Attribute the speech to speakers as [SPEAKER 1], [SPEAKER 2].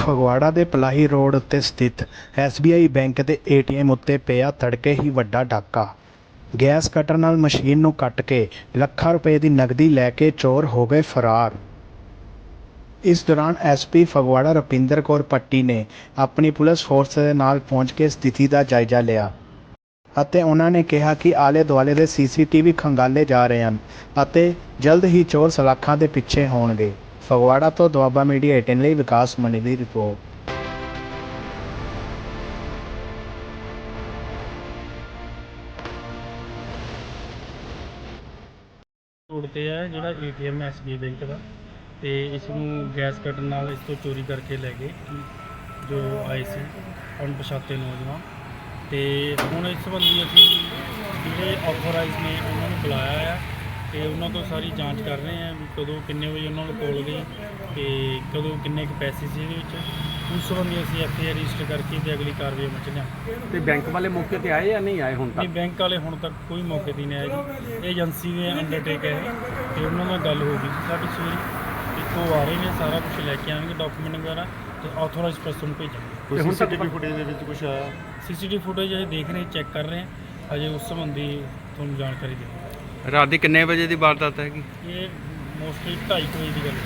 [SPEAKER 1] ਫਗਵਾੜਾ ਦੇ ਪਲਾਹੀ ਰੋਡ ਉੱਤੇ ਸਥਿਤ SBI ਬੈਂਕ ਦੇ ATM ਉੱਤੇ ਪਿਆ ਤੜਕੇ ਹੀ ਵੱਡਾ ਡਾਕਾ। ਗੈਸ ਕਟਰ ਨਾਲ ਮਸ਼ੀਨ ਨੂੰ ਕੱਟ ਕੇ ਲੱਖਾਂ ਰੁਪਏ ਦੀ ਨਕਦੀ ਲੈ ਕੇ ਚੋਰ ਹੋ ਗਏ ਫਰਾਰ। ਇਸ ਦੌਰਾਨ ਐਸਪੀ ਫਗਵਾੜਾ ਰੁਪਿੰਦਰ ਕੌਰ ਪੱਟੀ ਨੇ ਆਪਣੀ ਪੁਲਿਸ ਫੋਰਸ ਦੇ ਨਾਲ ਪਹੁੰਚ ਕੇ ਸਥਿਤੀ ਦਾ ਜਾਇਜ਼ਾ ਲਿਆ ਅਤੇ ਉਹਨਾਂ ਨੇ ਕਿਹਾ ਕਿ ਆਲੇ ਦੁਆਲੇ ਦੇ ਸੀਸੀਟੀਵੀ ਖੰਗਾਲੇ ਜਾ ਰਹੇ ਹਨ ਅਤੇ ਜਲਦ ਹੀ ਚੋਰ ਸਲਾਖਾਂ ਦੇ ਪਿੱਛੇ ਹੋਣਗੇ। ਫਗਵਾੜਾ ਤੋਂ ਦੁਆਬਾ ਮੀਡੀਆ 18 ਲਈ ਵਿਕਾਸ ਮਣੀ ਦੀ ਰਿਪੋਰਟ।
[SPEAKER 2] ਰੋਡ ਤੇ ਹੈ ਜਿਹੜਾ ਏਟੀਐਮ ਐਸਬੀਆਈ ਬੈਂਕ ਦਾ ਤੇ ਇਸ ਨੂੰ ਗੈਸ ਕੱਟਣ ਨਾਲ ਇਸ ਤੋਂ ਚੋਰੀ ਕਰਕੇ ਲੈ ਗਏ ਜੋ ਆਏ ਸੀ ਅਣਪਛਾਤੇ ਨੌਜਵਾਨ। ਤੇ ਹੁਣ ਇਸ ਸੰਬੰਧੀ ਅਸੀਂ ਜਿਹੜੇ ਆਥੋਰਾਈਜ਼ ਨੇ ਉਹਨਾਂ ਨੂੰ ਬੁਲਾਇਆ ਹੈ ਤੇ ਉਹਨਾਂ ਤੋਂ ਸਾਰੀ ਜਾਂਚ ਕਰ ਰਹੇ ਆ ਵੀ ਕਦੋਂ ਕਿੰਨੇ ਵਜੇ ਉਹਨਾਂ ਨੂੰ ਕੋਲ ਗਈ ਤੇ ਕਦੋਂ ਕਿੰਨੇ ਕੁ ਪੈਸੇ ਸੀ ਇਹਦੇ ਵਿੱਚ। ਉਸ ਸੰਬੰਧੀ ਅਸੀਂ ਐਫਆਈਆਰ ਰਜਿਸਟਰ ਕਰਕੇ ਤੇ ਅਗਲੀ ਕਾਰਵਾਈ ਵਿੱਚ ਲਿਆ
[SPEAKER 3] ਤੇ ਬੈਂਕ ਵਾਲੇ ਮੌਕੇ ਤੇ ਆਏ ਜਾਂ ਨਹੀਂ ਆਏ ਹੁਣ
[SPEAKER 2] ਨਹੀਂ
[SPEAKER 3] ਤੱਕ
[SPEAKER 2] ਬੈਂਕ ਵਾਲੇ ਹੁਣ ਤੱਕ ਕੋਈ ਮੌਕੇ ਤੇ ਨਹੀਂ ਆਏ ਜੀ। ਇਹ ਏਜੰਸੀ ਦੇ ਅੰਡਰਟੇਕ ਹੈ ਇਹ ਤੇ ਉਹਨਾਂ ਨਾਲ ਗੱਲ ਹੋ ਗਈ ਸੀ ਸਾਡੀ ਸਵੇਰੇ। ਇੱਕੋ ਆ ਰਹੇ ਨੇ ਸਾਰਾ ਕੁਝ ਲੈ ਕੇ ਆਣਗੇ ਡਾਕੂਮੈਂਟ ਵਗੈਰਾ ਤੇ ਆਥੋਰਾਈਜ਼ ਪਰਸਨ ਨੂੰ ਭੇਜਾਂਗੇ।
[SPEAKER 3] ਤੇ ਹੁਣ ਤੱਕ
[SPEAKER 2] ਫੁਟੇਜ ਦੇ ਵਿੱਚ ਕੁਝ ਆਇਆ ਸੀਸੀਟੀਵੀ ਫੁਟੇਜ ਅਜੇ ਦੇਖ ਰਹੇ ਚੈੱਕ ਕਰ ਰਹੇ ਹਾਂ। ਅਜੇ ਉਸ ਸੰਬੰਧੀ ਤੁਹਾਨੂੰ ਜਾਣਕਾਰੀ ਦੇਵਾਂਗੇ
[SPEAKER 3] ਰਾਤ ਦੀ ਕਿੰਨੇ ਵਜੇ ਦੀ ਵਾਰਦਾਤ ਹੈਗੀ?
[SPEAKER 2] ਇਹ ਮੋਸਟਲੀ 2:30 ਵਜੇ ਦੀ ਗੱਲ ਹੈ।